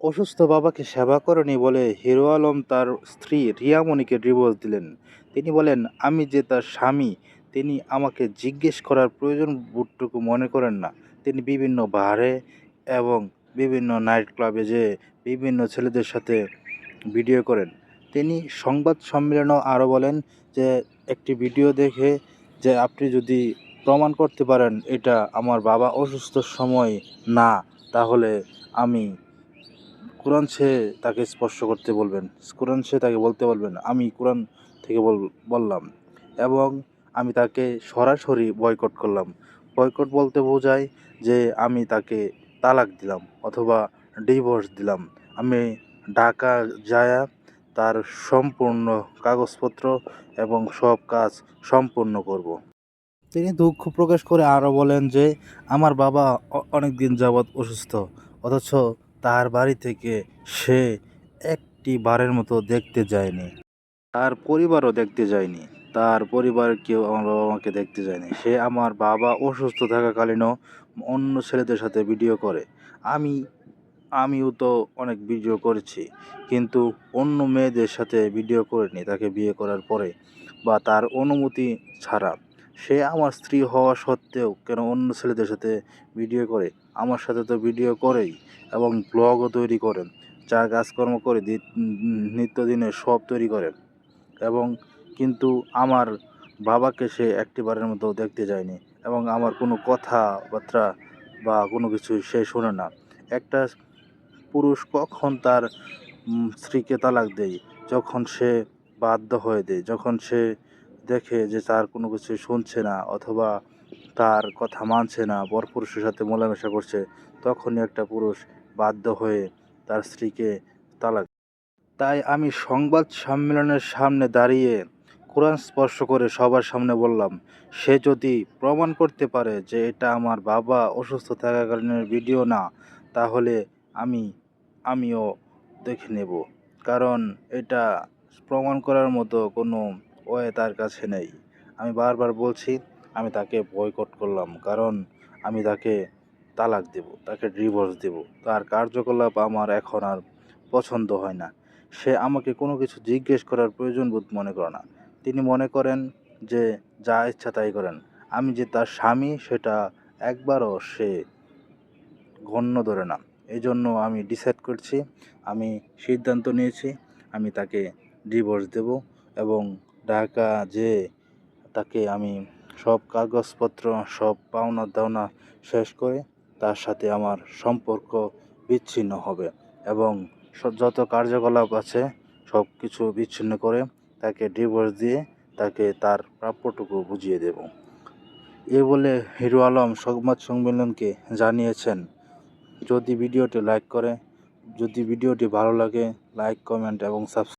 অসুস্থ বাবাকে সেবা করেনি বলে হিরো আলম তার স্ত্রী রিয়ামণিকে ডিভোর্স দিলেন। তিনি বলেন, আমি যে তার স্বামী, তিনি আমাকে জিজ্ঞেস করার প্রয়োজন বোধটুকু মনে করেন না। তিনি বিভিন্ন বারে এবং বিভিন্ন নাইট ক্লাবে যে বিভিন্ন ছেলেদের সাথে ভিডিও করেন। তিনি সংবাদ সম্মেলনেও আরও বলেন যে, একটি ভিডিও দেখে যে আপনি যদি প্রমাণ করতে পারেন এটা আমার বাবা অসুস্থ সময় না, তাহলে আমি কোরআন সে তাকে স্পর্শ করতে বলবেন। কোরআন সে তাকে বলতে বলবেন, আমি কোরআন থেকে বল, বললাম এবং আমি তাকে সরাসরি বয়কট করলাম। বয়কট বলতে বোঝায় যে আমি তাকে তালাক দিলাম অথবা ডিভোর্স দিলাম। আমি ঢাকা যায়া তার সম্পূর্ণ কাগজপত্র এবং সব কাজ সম্পূর্ণ করব। তিনি দুঃখ প্রকাশ করে আরও বলেন যে, আমার বাবা অনেক দিন যাবৎ অসুস্থ, অথচ তার বাড়ি থেকে সে একটি বারের মতো দেখতে যায়নি। তার পরিবারও দেখতে যায়নি। তার পরিবার কেউ আমার বাবা মাকে দেখতে যায়নি। সে আমার বাবা অসুস্থ থাকাকালীনও অন্য ছেলেদের সাথে ভিডিও করে। আমি, আমিও তো অনেক ভিডিও করেছি, কিন্তু অন্য মেয়েদের সাথে ভিডিও করিনি। তাকে বিয়ে করার পরে বা তার অনুমতি ছাড়া সে আমার স্ত্রী হওয়া সত্ত্বেও কেন অন্য ছেলেদের সাথে ভিডিও করে? আমার সাথে তো ভিডিও করেই এবং ব্লগও তৈরি করেন। যা কাজকর্ম করে নিত্যদিনের সব তৈরি করেন। এবং কিন্তু আমার বাবাকে সে একটিবারের মতো দেখতে যায়নি এবং আমার কোনো কথাবার্তা বা কোনো কিছু সে শোনে না। একটা পুরুষ কখন তার স্ত্রীকে তালাক দেয়? যখন সে বাধ্য হয়ে দেয়, যখন সে দেখে যে তার কোনো কিছু শুনছে না অথবা তার কথা মানছে না, পরপুরুষের সাথে মেলামেশা করছে, তখনই একটা পুরুষ বাধ্য হয়ে তার স্ত্রীকে তালাক তাই আমি সংবাদ সম্মেলনের সামনে দাঁড়িয়ে কোরআন স্পর্শ করে সবার সামনে বললাম, সে যদি প্রমাণ করতে পারে যে এটা আমার বাবা অসুস্থ থাকাকালীনের ভিডিও না, তাহলে আমি, আমিও দেখে নেব। কারণ এটা প্রমাণ করার মতো কোনো ওয়ে তার কাছে নেই। আমি বারবার বলছি, আমি তাকে বয়কট করলাম, কারণ আমি তাকে তালাক দেব, তাকে ডিভোর্স দেব। তার কার্যকলাপ আমার এখন আর পছন্দ হয় না। সে আমাকে কোনো কিছু জিজ্ঞেস করার প্রয়োজন বোধ মনে করে না। তিনি মনে করেন যে, যা ইচ্ছা তাই করেন। আমি যে তার স্বামী, সেটা একবারও সে গণ্য ধরে না। এই জন্য আমি ডিসাইড করছি, আমি সিদ্ধান্ত নিয়েছি, আমি তাকে ডিভোর্স দেব এবং ঢাকা যে তাকে আমি সব কাগজপত্র, সব পাওনা দাওনা শেষ করে তার সাথে আমার সম্পর্ক বিচ্ছিন্ন হবে এবং যত কার্যকলাপ আছে সব কিছু বিচ্ছিন্ন করে তাকে ডিভোর্স দিয়ে তাকে তার প্রাপ্যটুকু বুঝিয়ে দেব। এ বলে হিরো আলম সংবাদ সম্মেলনকে জানিয়েছেন। যদি ভিডিওটি লাইক করে, যদি ভিডিওটি ভালো লাগে লাইক কমেন্ট এবং সাবস্ক্রাইব